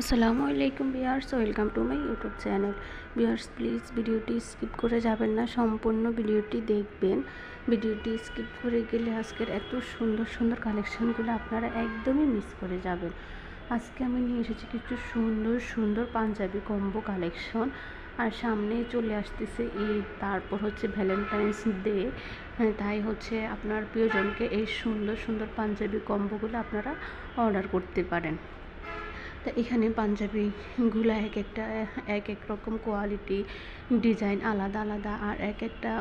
আসসালামু আলাইকুম dears welcome to my YouTube channel. Dears please ভিডিওটি স্কিপ করে যাবেন না, সম্পূর্ণ ভিডিওটি দেখবেন। ভিডিওটি স্কিপ করে গেলে আজকের এত সুন্দর সুন্দর কালেকশানগুলো আপনারা একদমই মিস করে যাবেন। আজকে আমি নিয়ে এসেছি কিছু সুন্দর সুন্দর পাঞ্জাবি কম্বো কালেকশন। আর সামনে চলে আসতেছে ঈদ তারপর হচ্ছে ভ্যালেন্টাইন্স ডে তাই হচ্ছে আপনার প্রিয়জনকে এই সুন্দর সুন্দর পাঞ্জাবি কম্বোগুলো আপনারা অর্ডার করতে পারেন। তা এখানে পাঞ্জাবিগুলো এক একটা, এক এক রকম কোয়ালিটি ডিজাইন আলাদা আলাদা আর এক একটা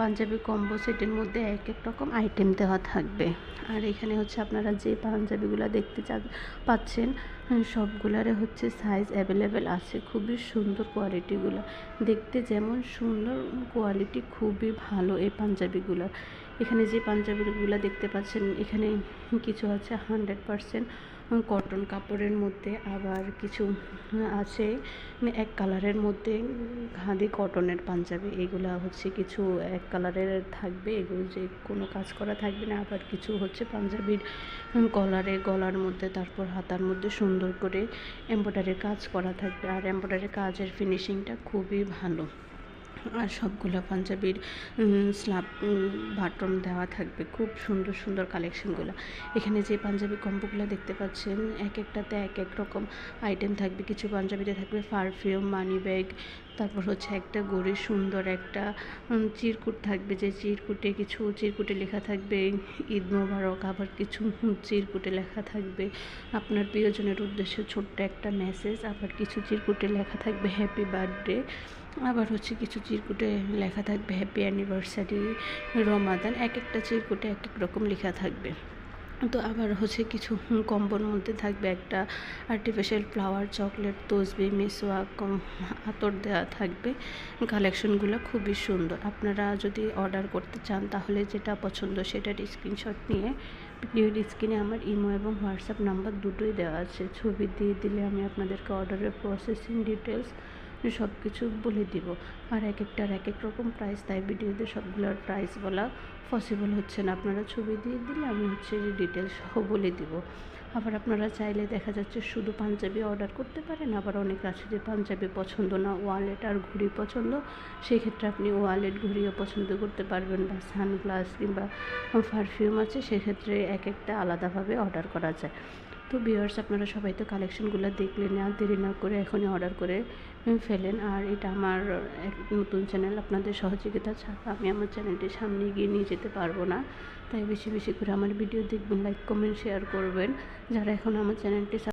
পাঞ্জাবি কম্বো সেটের মধ্যে এক এক রকম আইটেম দেওয়া থাকবে। আর এখানে হচ্ছে আপনারা যে পাঞ্জাবিগুলো দেখতে চা, পাচ্ছেন সবগুলারে হচ্ছে সাইজ অ্যাভেলেবেল আছে। খুবই সুন্দর কোয়ালিটিগুলো দেখতে যেমন সুন্দর কোয়ালিটি খুবই ভালো এই পাঞ্জাবিগুলো এখানে যে পাঞ্জাবিগুলো দেখতে পাচ্ছেন, এখানে কিছু আছে হান্ড্রেড পারসেন্ট কটন কাপড়ের মধ্যে, আবার কিছু আছে এক কালারের মধ্যে, খাদি কটনের পাঞ্জাবি, এগুলো হচ্ছে কিছু এক কালারের থাকবে, এগুলো যে কোনো কাজ করা থাকবে না, আবার কিছু হচ্ছে পাঞ্জাবির কলারে, গলার মধ্যে, তারপর হাতার মধ্যে সুন্দর করে এম্ব্রয়ডারির কাজ করা থাকবে, আর এম্ব্রয়ডারির কাজের ফিনিশিংটা খুবই ভালো। আর সবগুলো পাঞ্জাবির স্লাব বাটন দেওয়া থাকবে। খুব সুন্দর সুন্দর কালেকশনগুলো এখানে যে পাঞ্জাবি কম্বোগুলো দেখতে পাচ্ছেন, এক একটাতে এক এক রকম আইটেম থাকবে। কিছু পাঞ্জাবিতে থাকবে পারফিউম মানি ব্যাগ তারপর হচ্ছে একটা গড়ি সুন্দর একটা চিরকুট থাকবে। যে চিরকুটে কিছু, চিরকুটে লেখা থাকবে, ঈদ মোবারক, আবার কিছু চিরকুটে লেখা থাকবে। আপনার প্রিয়জনের উদ্দেশ্যে ছোট্ট একটা মেসেজ আবার কিছু চিরকুটে লেখা থাকবে হ্যাপি বার্থডে আবার হচ্ছে কিছু চিরকুটে লেখা থাকবে হ্যাপি অ্যানিভার্সারি রমাদান এক একটা চিরকুটে এক এক রকম লেখা থাকবে। তো আবার হচ্ছে কিছু কম্বোর মধ্যে থাকবে, একটা আর্টিফিশিয়াল ফ্লাওয়ার চকলেট তসবি মিসওয়াক আতর দেওয়া থাকবে। কালেকশনগুলো খুবই সুন্দর। আপনারা যদি অর্ডার করতে চান, তাহলে যেটা পছন্দ সেটার স্ক্রিনশট নিয়ে, ভিডিওর স্ক্রিনে আমার ইমো এবং হোয়াটসঅ্যাপ নাম্বার দুটোই দেওয়া আছে। ছবি দিয়ে দিলে আমি আপনাদেরকে অর্ডারের প্রসেসিং ডিটেলস সব কিছু বলে দিব। আর এক একটার এক এক রকম প্রাইস তাই ভিডিওতে সবগুলোর প্রাইস বলা পসিবল হচ্ছে না। আপনারা ছবি দিয়ে দিলে আমি হচ্ছে ডিটেলস সহ বলে দিব। আবার আপনারা চাইলে দেখা যাচ্ছে শুধু পাঞ্জাবি অর্ডার করতে পারেন, আবার অনেক আছে যে পাঞ্জাবি পছন্দ না ওয়ালেট আর ঘড়ি পছন্দ সেই ক্ষেত্রে আপনি ওয়ালেট ঘড়িও পছন্দ করতে পারবেন বা সানগ্লাস কিংবা পারফিউম আছে, সেক্ষেত্রে এক একটা আলাদাভাবে অর্ডার করা যায়। তো বিয়ার্স আপনারা সবাই তো কালেকশনগুলো দেখলেন আর দেরি না করে এখনই অর্ডার করে ফেলেন। আর এটা আমার এক নতুন চ্যানেল আপনাদের সহযোগিতা ছাড়া আমি আমার চ্যানেলটি সামনে গিয়ে নিয়ে যেতে পারব না। তাই বেশি বেশি করে আমার ভিডিও দেখবেন লাইক কমেন্ট শেয়ার করবেন। যারা এখন আমার চ্যানেলটি